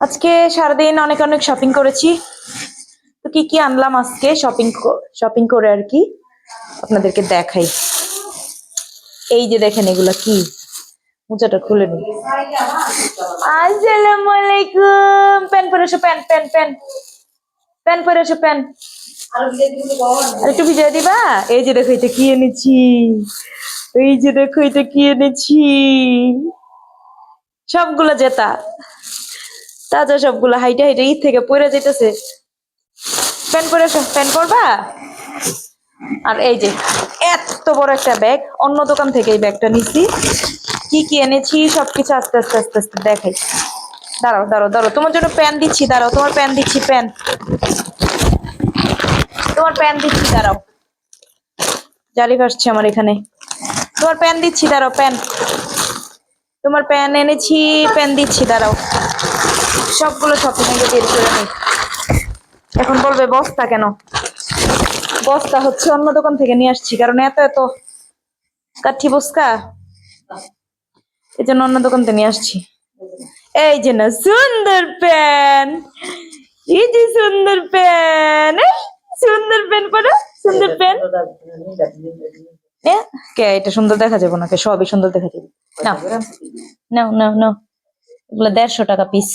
আজকে সারাদিন অনেক অনেক শপিং করেছি। তো কি কি আনলাম আজকে শপিং শপিং করে আর কি? আপনাদেরকে দেখাই। এই যে দেখেন এগুলা কি? মোজাটা খুলে নি আসসালামু আলাইকুম। প্যান পরে এসো, প্যান প্যান প্যান। প্যান পরে এসো, প্যান। একটু ভিজিয়ে দিবা? এই যে দেখো, এটা কি এনেছি? এই যে দেখো, এটা কি এনেছি? সবগুলো জেতা। তাজা সবগুলো হাইটে হাইটে ঈদ থেকে পরে যেতেছে প্যান্ট পরে প্যান্ট পরবা? আর এই যে, এত বড় একটা ব্যাগ, অন্য দোকান থেকে এই ব্যাগটা নিছি। কি কি এনেছি, সবকিছু আস্তে আস্তে আস্তে আস্তে দেখাই। দাঁড়াও দাঁড়াও দাঁড়াও, তোমার জন্য প্যান দিচ্ছি, দাঁড়াও, তোমার প্যান দিচ্ছি প্যান তোমার প্যান দিচ্ছি, দাঁড়াও। জারি আসছে আমার এখানে। তোমার প্যান দিচ্ছি, দাঁড়াও প্যান তোমার প্যান এনেছি প্যান দিচ্ছি, দাঁড়াও। সবগুলো শপিং এ বের করে নেই। এখন বলবে, বস্তা কেন? বস্তা হচ্ছে অন্য দোকান থেকে নিয়ে আসছি, কারণ এত এত কাঠি বস্কা এই জন্য অন্য দোকান থেকে নিয়ে আসছি। এই যে না, সুন্দর প্যান এই যে সুন্দর প্যান সুন্দর প্যান পরো সুন্দর প্যান কে? এটা সুন্দর দেখা যাবে না সবই সুন্দর দেখা যাবে। না। নাও নাও নাও এগুলো দেড়শো টাকা পিস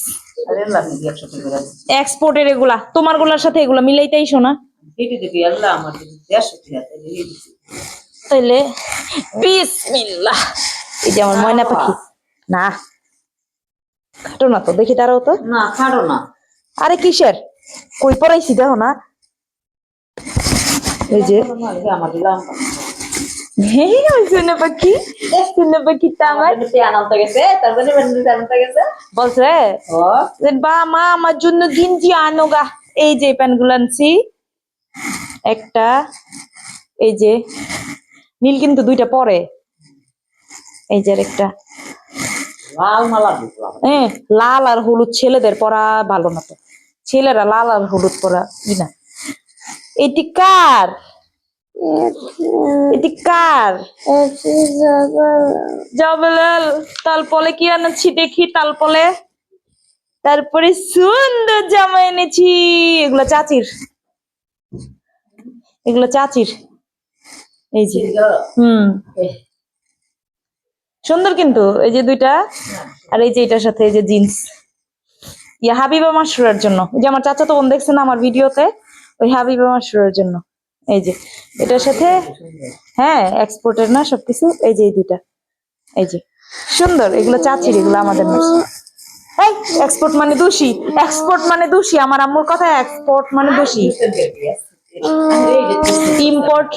এক্সপোর্টের এগুলা। তোমারগুলার সাথে এগুলা মিলাইতেই শোনা। তাইলে বিসমিল্লাহ। এই যে আমার ময়না পাখি। না। খাটো না তো দেখি তারাও তো। না ছাড়ো না। আরে কিসের? কই পড়াইছি দেখো না। এই যে। আমার পাখি? সোনা পাখিটা আমার। গেছে তারপরে গেছে। বলছে? বা মা আমার জন্য গিঞ্জি আনো গা। এই যে প্যান্টগুলো আনছি। একটা এই যে নীল কিন্তু দুইটা পরে। এই যে একটা লাল মালা হ্যাঁ লাল আর হলুদ ছেলেদের পরা ভালো না তো ছেলেরা লাল আর হলুদ পরা ই না। এটি কার? এটি কার? জবলাল তালপলে কি আনাচ্ছি দেখি তালপলে? তারপরে সুন্দর জামা এনেছি। এগুলো চাচির। এগুলো চাচির। এই যে হুম। সুন্দর কিন্তু এই যে দুইটা। আর এই যে এটার সাথে এই যে জিন্স। ইয়া হাবিবা মাসুরার জন্য। ওই যে আমার চাচা তো বোন দেখছে না আমার ভিডিওতে? ওই হাবিবা মাসুরার জন্য। এই যে এটার সাথে হ্যাঁ এক্সপোর্টের না সবকিছু, এই যে এই দুইটা। এই যে। সুন্দর, এগুলো চাচির, এগুলো আমাদের এই এক্সপোর্ট মানে দোষী এক্সপোর্ট মানে দোষী, আমার আম্মুর কথা এক্সপোর্ট মানে দোষী। ইম্পোর্ট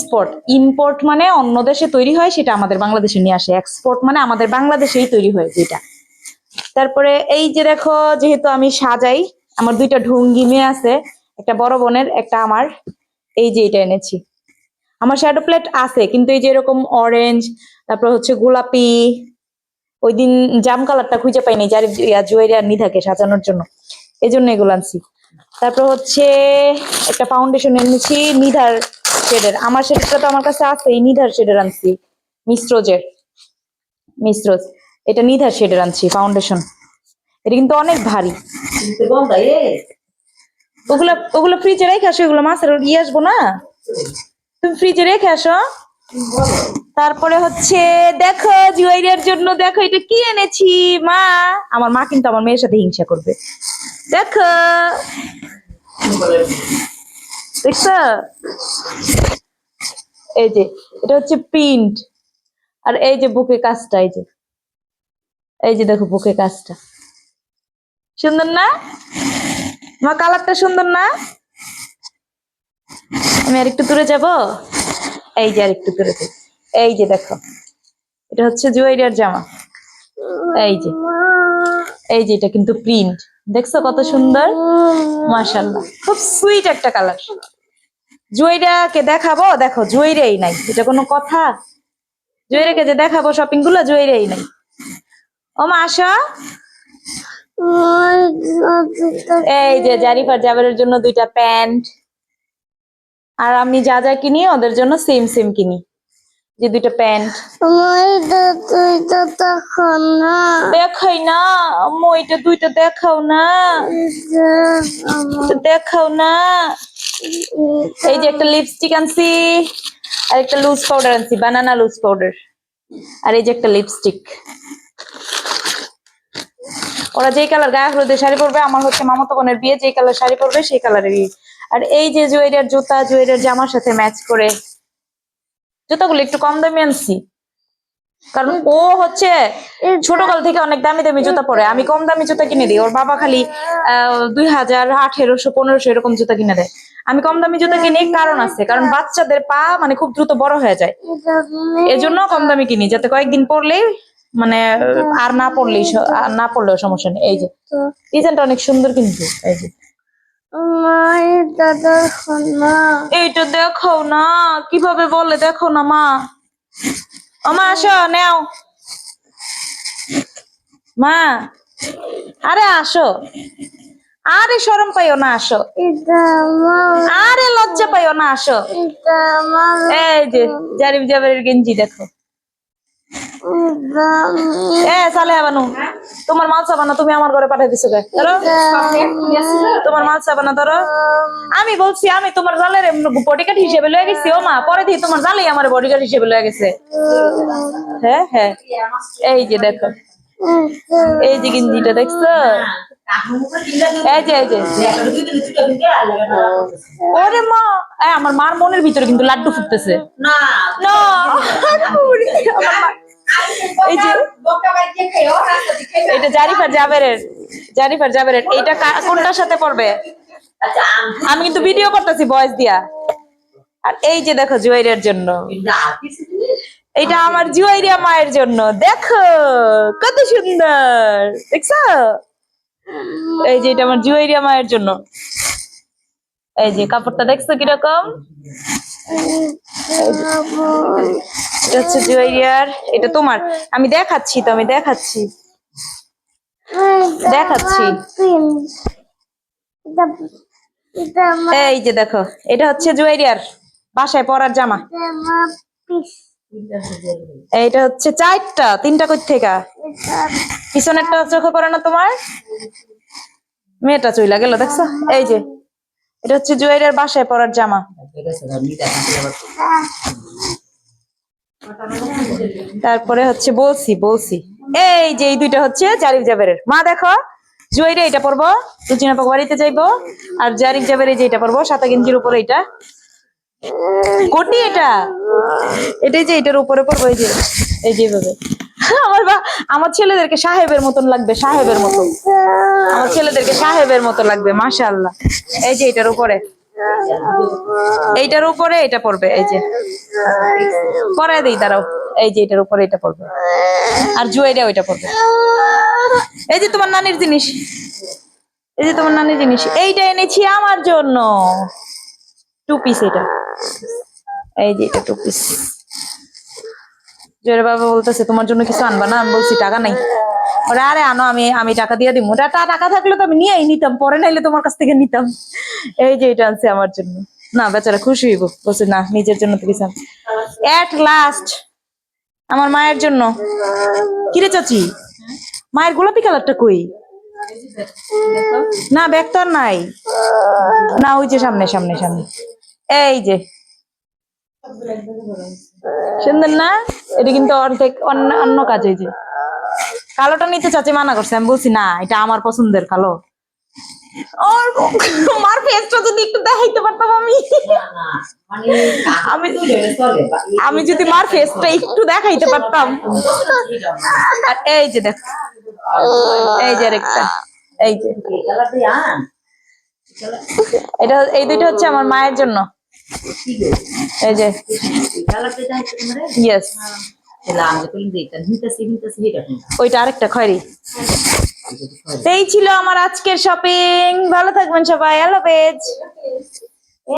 স্পট ইম্পোর্ট মানে অন্য দেশে তৈরি হয়, সেটা আমাদের বাংলাদেশে নিয়ে আসে। এক্সপোর্ট মানে আমাদের বাংলাদেশেই তৈরি হয় যেটা তারপরে এই যে দেখো, যেহেতু আমি সাজাই, আমার দুইটা ঢুঙ্গি মেয়ে আছে, একটা বড় বোনের, একটা আমার। এই যে এটা এনেছি। আমার শ্যাডো প্লেট আছে, কিন্তু এই যে এরকম অরেঞ্জ তারপর হচ্ছে গোলাপি ওই দিন জাম কালারটা খুঁজে পাইনি, যার জুয়েরি আর নিধাকে সাজানোর জন্য। এই জন্য এগুলো আনছি। তারপর হচ্ছে একটা ফাউন্ডেশন এনেছি নিধার শেডের আমার শেডটা তো আমার কাছে আছে নিধার শেডের আনছি মিস্ট্রোজের মিস্ট্রোজ এটা নিধার শেডের আনছি ফাউন্ডেশন এটা কিন্তু অনেক ভারী। ওগুলা ওগুলো ফ্রিজে রেখে আসো ওগুলো মাছের ইয়ে আসব না? তুমি ফ্রিজে রেখে আসো। তারপরে হচ্ছে, দেখো জুয়াইরিয়ার জন্য, দেখো এটা কি এনেছি, মা। আমার মা কিন্তু আমার মেয়ের সাথে হিংসা করবে। দেখো। দেখছ? এই যে, এটা হচ্ছে প্রিন্ট আর এই যে বুকে কাজটা, এই যে। এই যে দেখো বুকে কাজটা। সুন্দর না? মা কালারটা সুন্দর না? আমি আর একটু দূরে যাব? এই যে আর একটু দূরে। এই যে দেখো, এটা হচ্ছে জুয়েরিয়ার জামা। এই যে এই যে এটা কিন্তু প্রিন্ট। দেখছ কত সুন্দর? মাশাল্লাহ খুব সুইট একটা কালার। জুয়েরিয়াকে দেখাবো? দেখো জুয়েরিয়াই নাই। এটা কোনো কথা? জুয়েরিয়াকে যে দেখাবো শপিংগুলো জুয়েরিয়াই নাই। ও মা আসো। এই যে জারিফার জাবেরের জন্য দুইটা প্যান্ট। আর আমি যা যা কিনি, ওদের জন্য সেম সেম কিনি। যে দুইটা প্যান্ট। দেখাই না, আম্মু দুইটা দেখাও না। দেখাও না। এই যে একটা লিপস্টিক আনছি, আর একটা লুজ পাউডার আনছি বানানা লুজ পাউডার আর এই যে একটা লিপস্টিক ওরা যেই কালার গায়ে হলুদের শাড়ি পরবে, আমার হচ্ছে মামাতো বোনের বিয়ে, যেই কালার শাড়ি পরবে সেই কালারেরই। আর এই যে জুয়েলের জুতা, জুয়েলের জামার সাথে ম্যাচ করে, জুতাগুলো একটু কম দামি আনছি। কারণ ও হচ্ছে ছোটকাল থেকে অনেক দামি দামি জুতা পরে, আমি কম দামি জুতা কিনে দিই। ওর বাবা খালি দুই হাজার আঠেরোশো, পনেরোশো এরকম জুতা কিনে দেয়। আমি কম দামি জুতা কিনি কারণ আছে, কারণ বাচ্চাদের পা মানে খুব দ্রুত বড় হয়ে যায়। এজন্য কম দামি কিনি, যাতে কয়েকদিন পরলেই মানে আর না পড়লেই আর না পড়লেও সমস্যা নেই। এই যে ডিজাইনটা অনেক সুন্দর কিন্তু এই যে। এইটা দেখো না কীভাবে বলে দেখো না মা। আমা আসো নেও। মা আরে আসো। আরে শরম পাইও না আসো। আরে লজ্জা পাইও না আসো। এই যে জারিফ জাবের গেঞ্জি দেখো। এ সালে বানু তোমার মাল সাবানা তুমি আমার ঘরে পাঠিয়ে দিছো ধরো। তোমার মাল সাবানা ধরো। আমি বলছি আমি তোমার জালের বডিগার্ড হিসেবে লয়ে গেছি। ও মা পরে দিয়ে তোমার জালেই আমার বডিগার্ড হিসেবে লয়ে গেছে। হ্যাঁ হ্যাঁ। এই যে দেখো। এই যে গেঞ্জিটা দেখছ? এই যে এই যে। ওরে মা এ, আমার মার মনের ভিতরে কিন্তু লাড্ডু ফুটতেছে। না। না। এই যে এটা জারিফার জাবেরের জারিফার জাবেরের এইটা কা- কোনটার সাথে পড়বে? আচ্ছা আমি কিন্তু ভিডিও করতেছি ভয়েস দিয়া। আর এই যে দেখো জুয়াইরের জন্য। এটা আমার জুয়াইরিয়া মায়ের জন্য। দেখো কত সুন্দর। দেখছ? এই যে এটা আমার জুয়াইরিয়া মায়ের জন্য। এই যে কাপড়টা দেখছ কীরকম? এটা হচ্ছে জুয়াইরিয়ার এটা তোমার। আমি দেখাচ্ছি তো, আমি দেখাচ্ছি। দেখাচ্ছি। এই যে দেখো, এটা হচ্ছে জুয়েরিয়ার বাসায় পরার জামা। এইটা হচ্ছে চারটা, তিনটা কই থেকে? পিছনেরটা চোখে পড়ে না তোমার? মেয়েটা চইলা গেল, দেখছ? এই যে, এটা হচ্ছে জুয়েরিয়ার বাসায় পরার জামা। তারপরে হচ্ছে বলছি বলছি। এই যে এই দুইটা হচ্ছে জারিফ জাবেরের। মা, দেখো জুয়েরিয়া এটা পরবো পাক বাড়িতে যাইবো, আর জারিফ জাবের এই যে এটা পরবো, সাতা গেঞ্জির উপরে এটা। কোটি এটা। এটাই যে এটার উপরে পড়ব এই যে এই যে এভাবে। আমার বা, আমার ছেলেদেরকে সাহেবের মতন লাগবে, সাহেবের মতন। আমার ছেলেদেরকে সাহেবের মতো লাগবে, মাশাআল্লাহ। এই যে এটার উপরে। এইটার উপরে এটা পড়বে, এই যে। পরে দিই, দাঁড়াও। এই যে এটার উপরে এটা পড়বে। আর জুয়েটা ওইটা পড়বে। এই যে তোমার নানির জিনিস। এই যে তোমার নানির জিনিস। এইটা এনেছি আমার জন্য। টু পিস এটা। এই যে এটা টু পিস জয়ের বাবা বলতেছে, তোমার জন্য কিছু আনবা না? আমি বলছি, টাকা নাই। ওরা, আরে, আনো, আমি আমি টাকা দিয়ে দিব ওটা টাকা থাকলে তো আমি নিয়েই নিতাম, পরে নাইলে তোমার কাছ থেকে নিতাম। এই যে এটা আনছে আমার জন্য। না, বেচারা খুশি হইব। বলছে, না, নিজের জন্য তো কিছু এট লাস্ট আমার মায়ের জন্য। কিরে চাচি? মায়ের গোলাপি কালারটা কই? না, ব্যাগ তো আর নাই। না, ওই যে সামনে সামনে সামনে। এই যে সুন্দর না, এটা কিন্তু অর্ধেক অন্য অন্য কাজ যে। কালোটা নিতে চাচি মানা করছে, আমি বলছি, না, এটা আমার পছন্দের কালো। ওর ফেসটা যদি একটু দেখাইতে পারতাম আমি। আমি যদি মার ফেসটা একটু দেখাইতে পারতাম। আর এই যে দেখ, এই যে এই যে। এটা, এই দুইটা হচ্ছে আমার মায়ের জন্য। এই ওইটা আরেকটা ছিল আমার আজকের শপিং ভালো থাকবেন সবাই। আল্লাহ